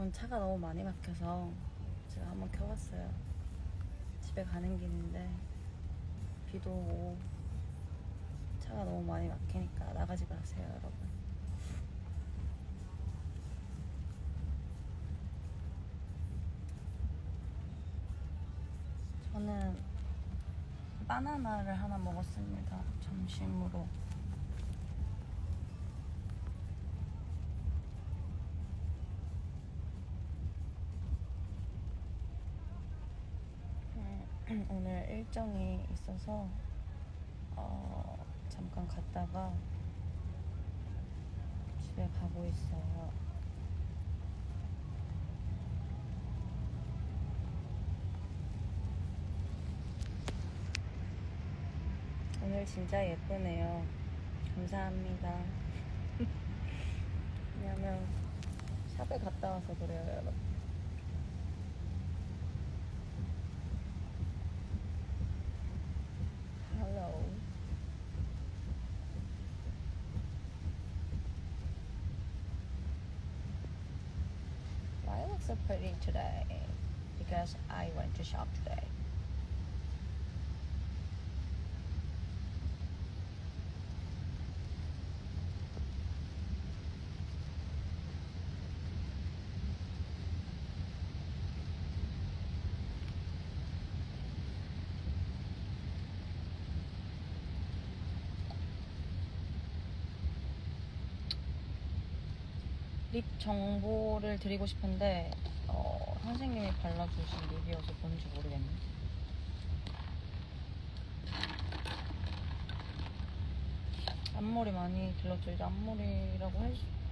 여러분 차가 너무 많이 막혀서 제가 한번 켜봤어요. 집에 가는 길인데 비도 오고 차가 너무 많이 막히니까 나가지 마세요, 여러분. 저는 바나나를 하나 먹었습니다. 점심으로. 음, 오늘 일정이 있어서 어, 잠깐 갔다가 집에 가고 있어요. 오늘 진짜 예쁘네요. 감사합니다. 왜냐면 샵에 갔다 와서 그래요, 여러분. Today? Because I went to shop today. 립 정보를 드리고 싶은데 어, 선생님이 발라주신 립이어서 뭔지 모르겠네. 앞머리 많이 길렀죠. 이제 앞머리라고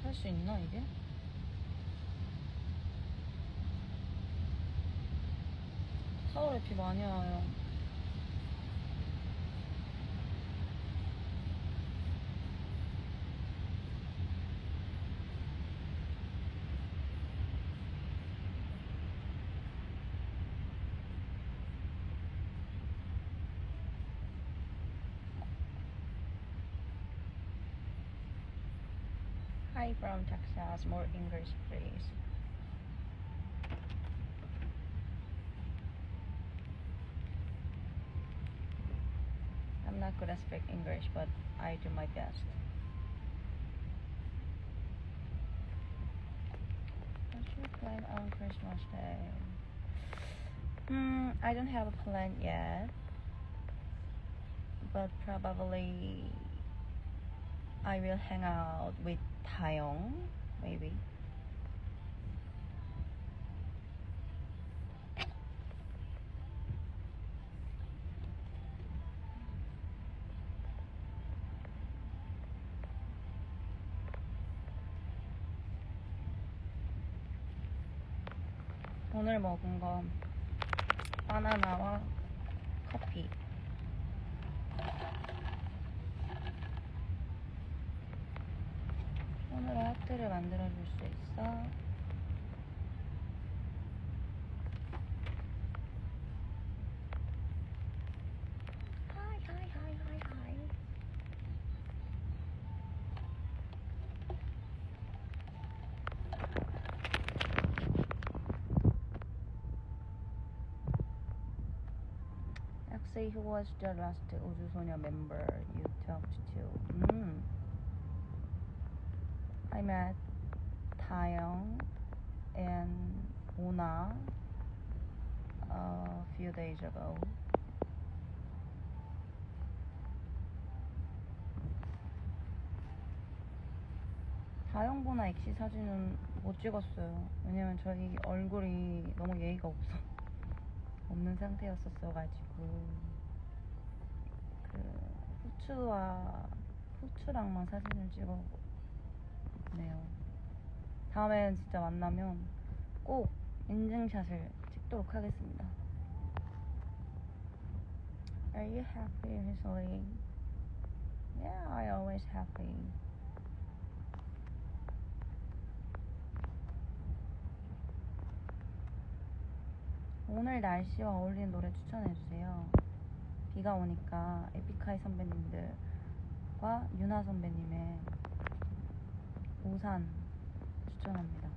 할수 있나 이게? 서울에 비 많이 와요. Hi from Texas. More English, please. I'm not good at speak English, but I do my best. What's your plan on Christmas Day? Hmm, I don't have a plan yet, but probably I will hang out with Taeyong, maybe. 오늘 먹은 건 바나나와 커피. 손으로 하트를 만들어 줄 수 있어. 하이 하이 하이 하이 하이. Actually, who was the last 우주소녀 member you talked to? Mm. I met Taeyong and Una a few days ago. 다영보나 엑시 사진은 못 찍었어요. 왜냐면 저희 얼굴이 너무 예의가 없어. 없는 상태였었어가지고. 그, 후추와, 후추랑만 사진을 찍 싶네요. 다음엔 진짜 만나면 꼭 인증샷을 찍도록 하겠습니다. Are you happy, Miss Lee? Yeah, I always happy. 오늘 날씨와 어울리는 노래 추천해주세요. 비가 오니까 에픽하이 선배님들과 유나 선배님의 우산 추천합니다.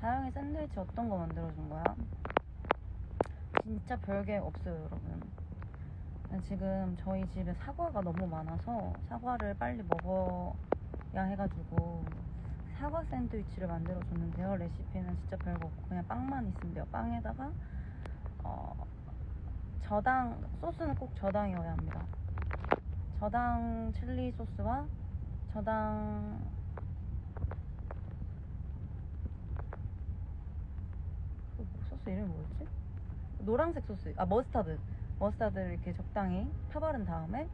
다영이 샌드위치 어떤 거 만들어준 거야? 진짜 별게 없어요, 여러분. 지금 저희 집에 사과가 너무 많아서 사과를 빨리 먹어야 해가지고 사과 샌드위치를 만들어 줬는데요. 레시피는 진짜 별거 없고 그냥 빵만 있으면 돼요. 빵에다가 어, 저당 소스는 꼭 저당이어야 합니다. 저당 칠리 소스와 저당 그 소스 이름이 뭐였지? 노란색 소스 아 머스타드 머스타드를 이렇게 적당히 펴바른 다음에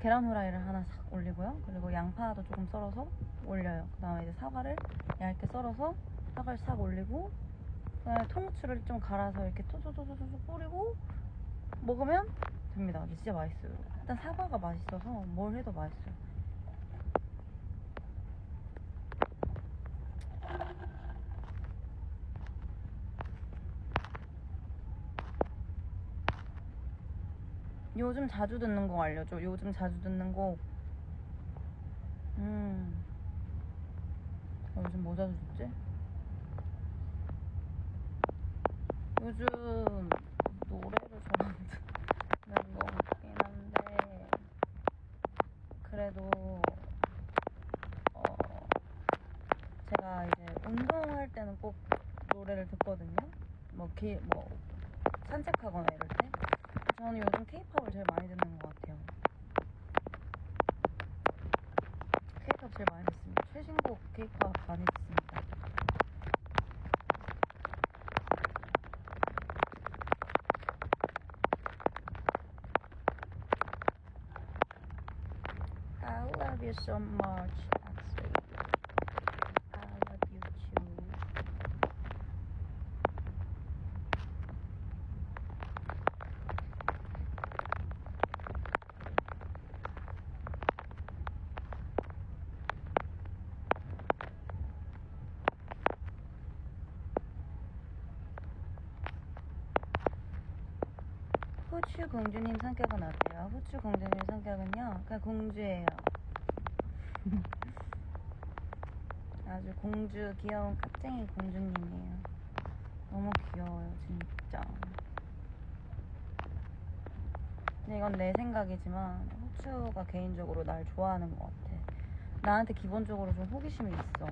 계란 후라이를 하나 싹 올리고요. 그리고 양파도 조금 썰어서 올려요. 그 다음에 이제 사과를 얇게 썰어서 사과를 싹 올리고 그 다음에 통후추를 좀 갈아서 이렇게 토토토토토 뿌리고 먹으면 근데 진짜 맛있어요. 일단 사과가 맛있어서 뭘 해도 맛있어요. 요즘 자주 듣는 곡 알려줘. 요즘 자주 듣는 곡. 음. 어, 요즘 뭐 자주 듣지? 요즘 노래를 잘 안 듣 는것 같긴 한데 그래도 어 제가 이제 운동할 때는 꼭 노래를 듣거든요. 뭐, 기, 뭐 산책하거나 이럴 때 저는 요즘 케이팝을 제일 많이 듣는 것 같아요. 케이팝 제일 많이 듣습니다. 최신곡 케이팝 많이 듣습니다. I love you so much, actually. I love you too. 후추 공주님 성격은 어때요? 후추 공주님 성격은요, 그냥 공주예요. 아주 공주, 귀여운 깍쟁이 공주님이에요. 너무 귀여워요, 진짜. 근데 이건 내 생각이지만, 후추가 개인적으로 날 좋아하는 것 같아. 나한테 기본적으로 좀 호기심이 있어.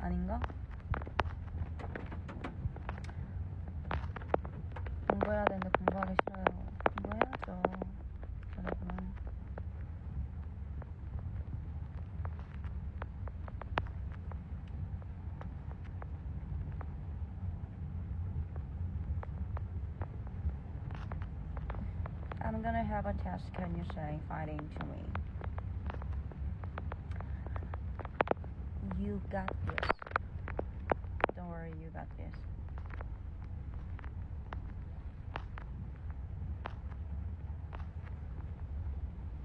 아닌가? 공부해야 되는데 공부하기 싫어요. 공부해야죠. 여러분. I'm gonna have a test. Can you say fighting to me? You got this. Don't worry, you got this.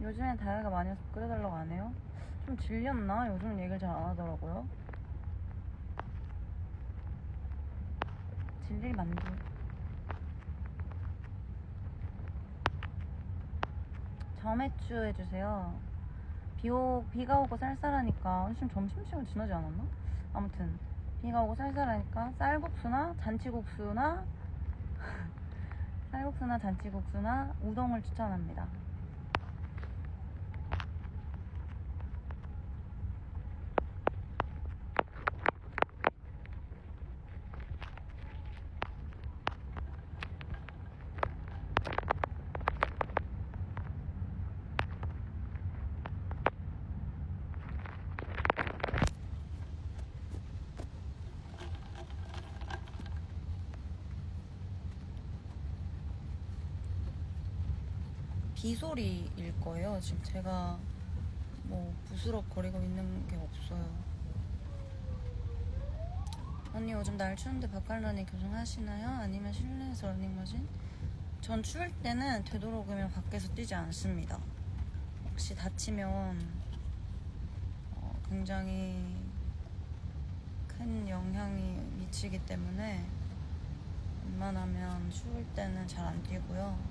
요즘엔 다이어가 많이 해서 끓여달라고 안 해요? 좀 질렸나? 요즘은 얘기를 잘 안 하더라고요. 질릴 만두. 점액주 해주세요. 비 오, 비가 오고 쌀쌀하니까, 지금 점심시간 지나지 않았나? 아무튼, 비가 오고 쌀쌀하니까 쌀국수나 잔치국수나, 쌀국수나 잔치국수나 우동을 추천합니다. 비 소리일 거예요. 지금 제가 뭐 부스럭거리고 있는 게 없어요. 언니 요즘 날 추운데 바깥 러닝 교정 하시나요? 아니면 실내에서 러닝머신? 전 추울 때는 되도록이면 밖에서 뛰지 않습니다. 혹시 다치면 어, 굉장히 큰큰 영향이 미치기 때문에 웬만하면 추울 때는 잘 안 뛰고요.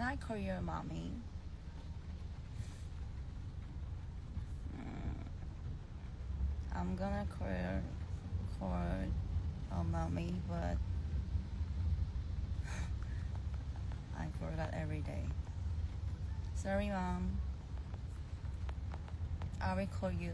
Can I call your mommy? Mm, I'm gonna call call uh, mommy, but I forgot every day. Sorry, mom. I will call you.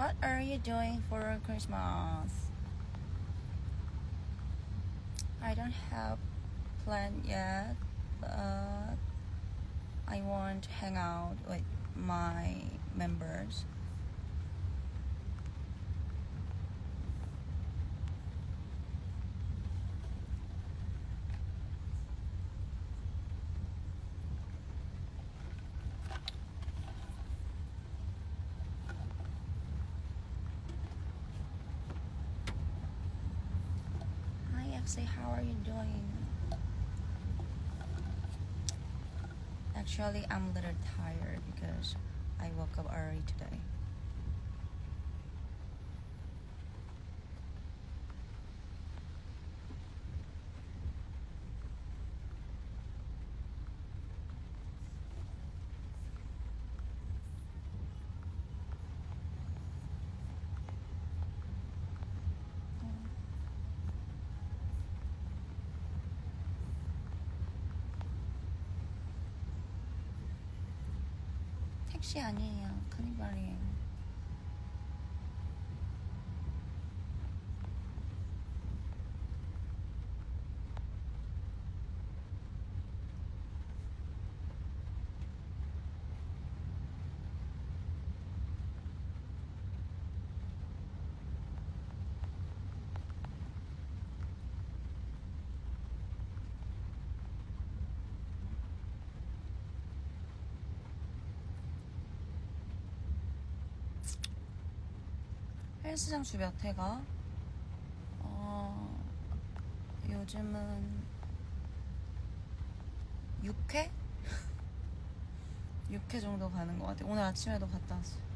What are you doing for Christmas? I don't have plan yet, but I want to hang out with my members. Hi, Axie, how are you doing? Actually, I'm a little tired because I woke up early today. 택시 아니에요. 카니발이에요. 헬스장 주 몇 회가? 어, 요즘은 6회? 6회 정도 가는 것 같아요. 오늘 아침에도 갔다 왔어요.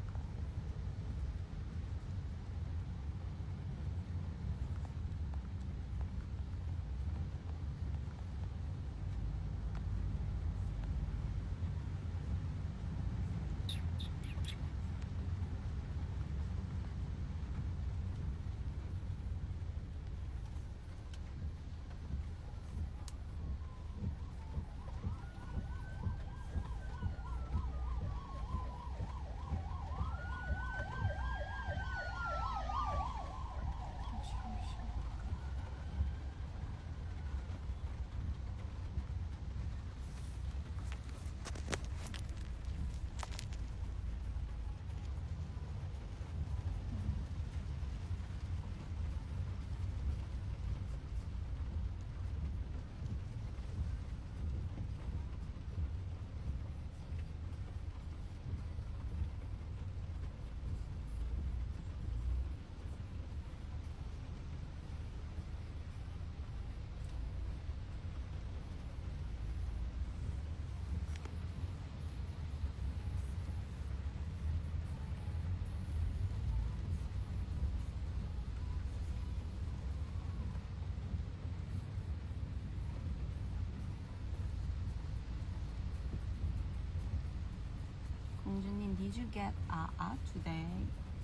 Did you get AA today?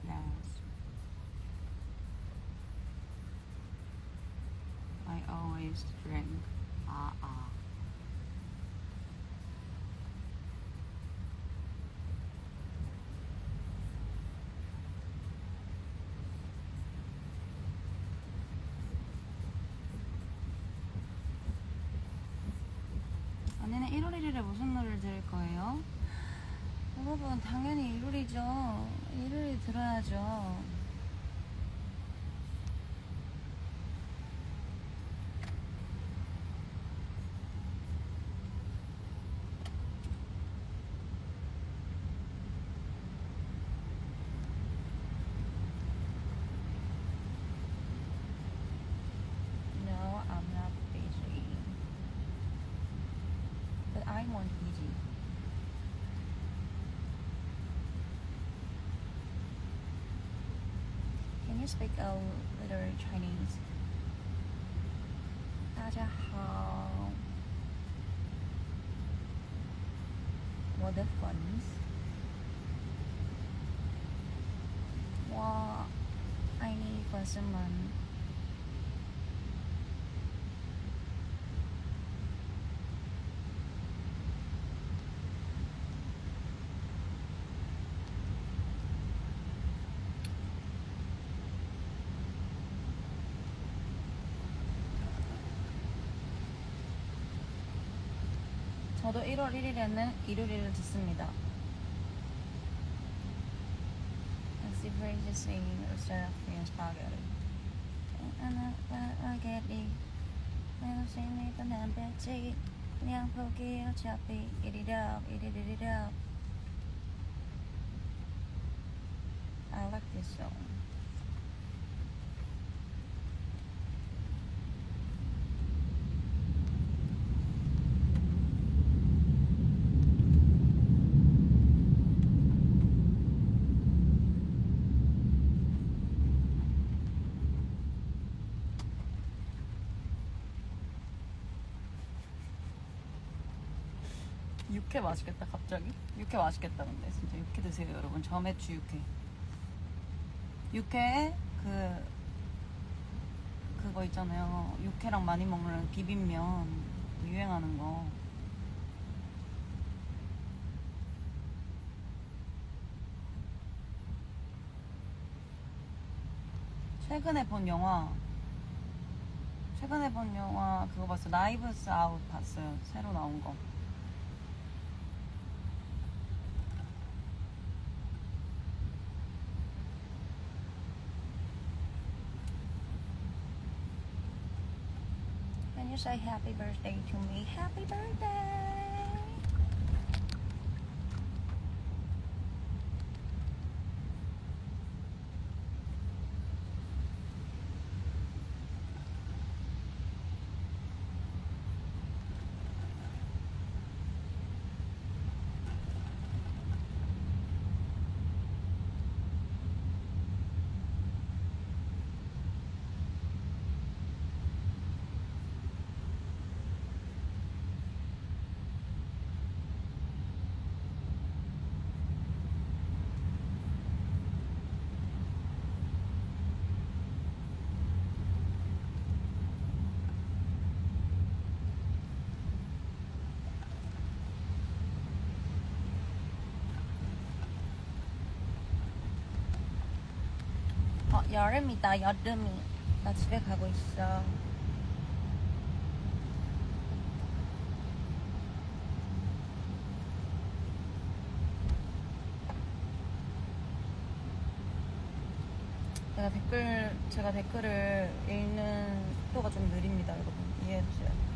Yes. I always drink AA. 언니는 1월 1일에 무슨 노래를 들을 거예요? 여러분 당연히 1월이죠. 1월이 들어야죠. Speak a little Chinese? 大家好，我的粉丝，我爱你粉丝们。 저도 1월 1일에는 일요일을 듣습니다. Nancy Fraser singing Seraphim Spaghetti. spaghetti. 내가 생각했던 남배지 그냥 포기 어차피 이리라 이리리리라. I like this song. 육회 맛있겠다 갑자기? 육회 맛있겠다 근데. 진짜 육회 드세요 여러분. 저매추 육회. 육회에 그 그거 있잖아요. 육회랑 많이 먹는 비빔면 유행하는 거. 최근에 본 영화. 최근에 본 영화 그거 봤어요. 라이브스 아웃 봤어요. 새로 나온 거 you say happy birthday to me? Happy birthday! 여름이다, 여름이. 나 집에 가고 있어. 제가 댓글, 제가 댓글을 읽는 속도가 좀 느립니다, 여러분. 이해해 주세요.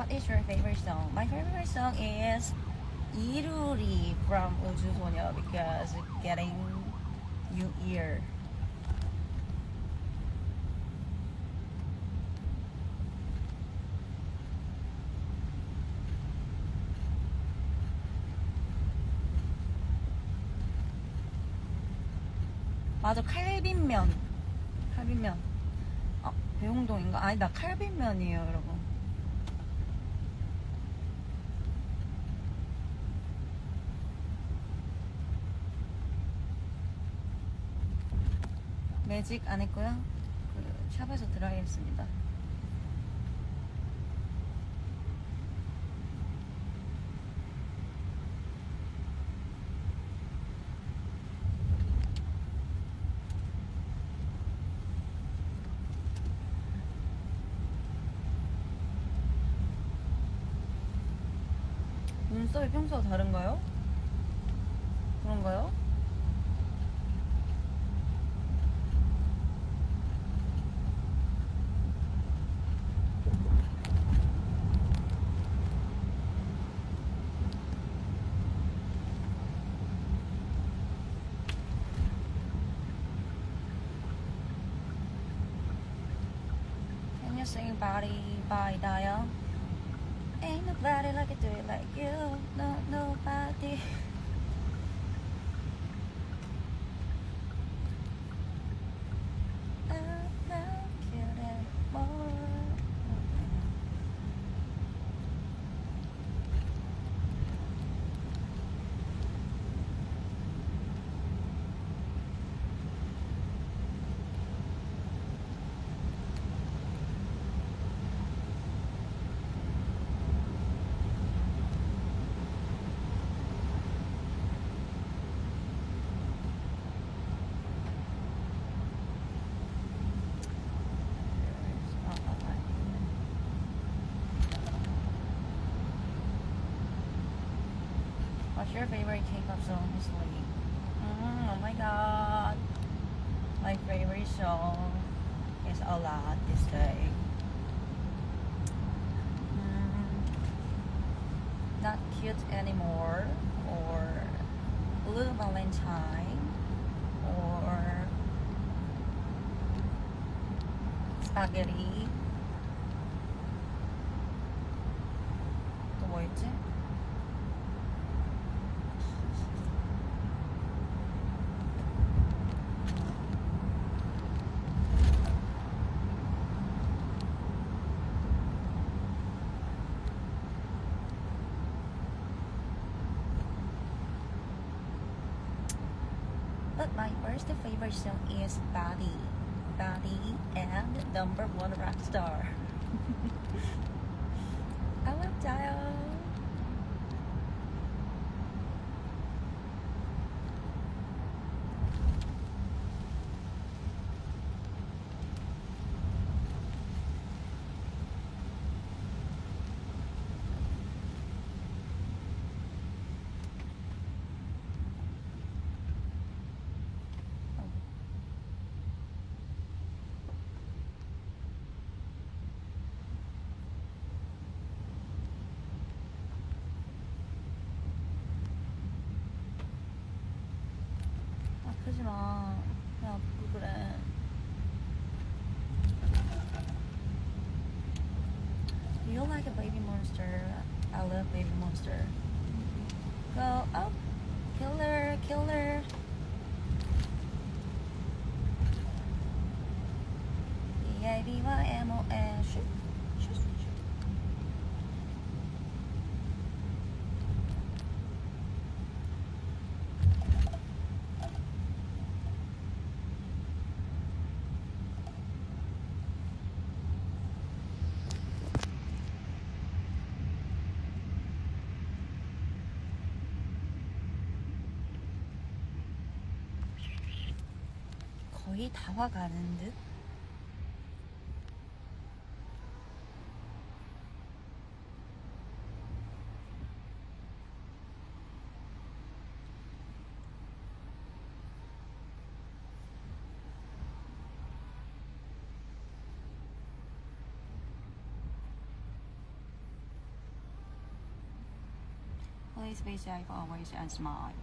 What is your favorite song? My favorite song is Iruri from Uju Sonya because it's getting new year. 맞아 칼빈면 칼빈면 아 배용동인가 아니다 칼빈면이에요 여러분 매직 안 했고요 그 샵에서 드라이 했습니다 눈썹이 평소와 다른가요? your favorite K-pop song, Miss Lee? Mm, oh my god. My favorite song is a lot this day. Mm, not cute anymore, or Blue Valentine, or Spaghetti. 또 뭐 있지? person is Buddy. Buddy and number one rock star. 아프지 마. 왜 아프고 그래. Do you like a baby monster? I love baby monster. Go up, killer, killer. EAB와 거의 다 와가는 듯. Please be safe always and smile.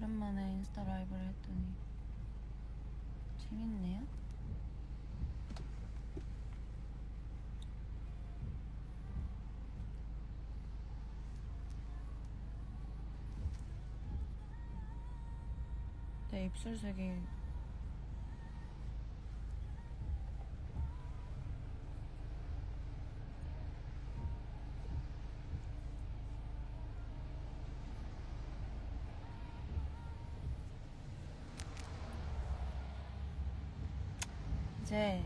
오랜만에 인스타 라이브를 했더니 재밌네요. 내 입술색이 이제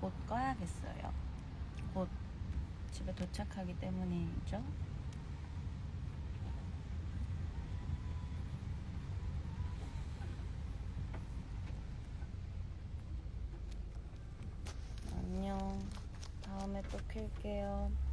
곧 꺼야겠어요. 곧 집에 도착하기 때문이죠. 안녕. 다음에 또 킬게요.